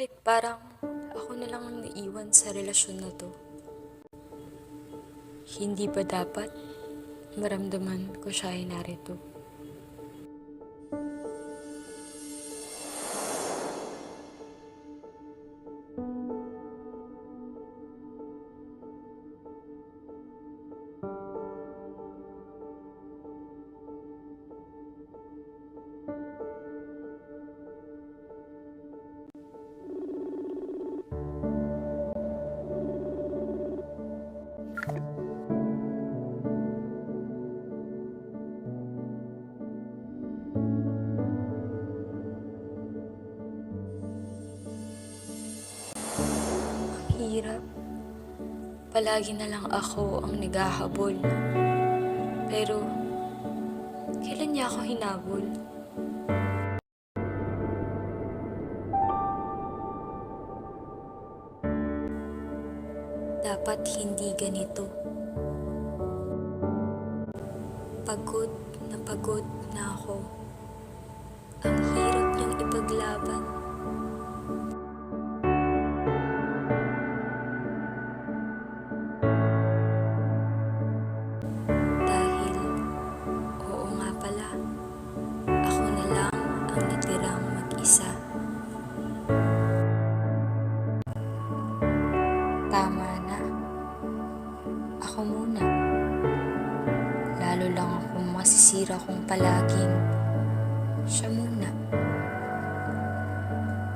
Parang ako na lang ang naiwan sa relasyon na to. Hindi ba dapat maramdaman ko siya ay narito? Hirap. Palagi na lang ako ang naghahabol. Pero, kailan niya ako hinabol? Dapat hindi ganito. Pagod na pagod na ako. Ang hirap niyang ipaglaban. Ako muna. Lalo lang akong masisira kung palaging siya muna.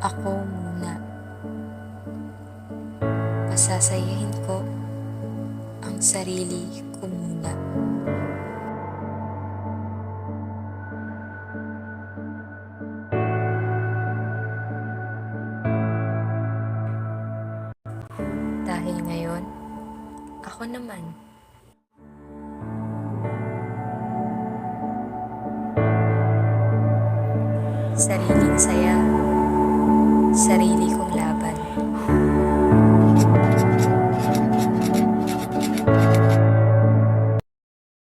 Ako muna. Pasasayahin ko ang sarili ko muna. Dahil ngayon, ako naman. Sariling saya, sarili kong laban.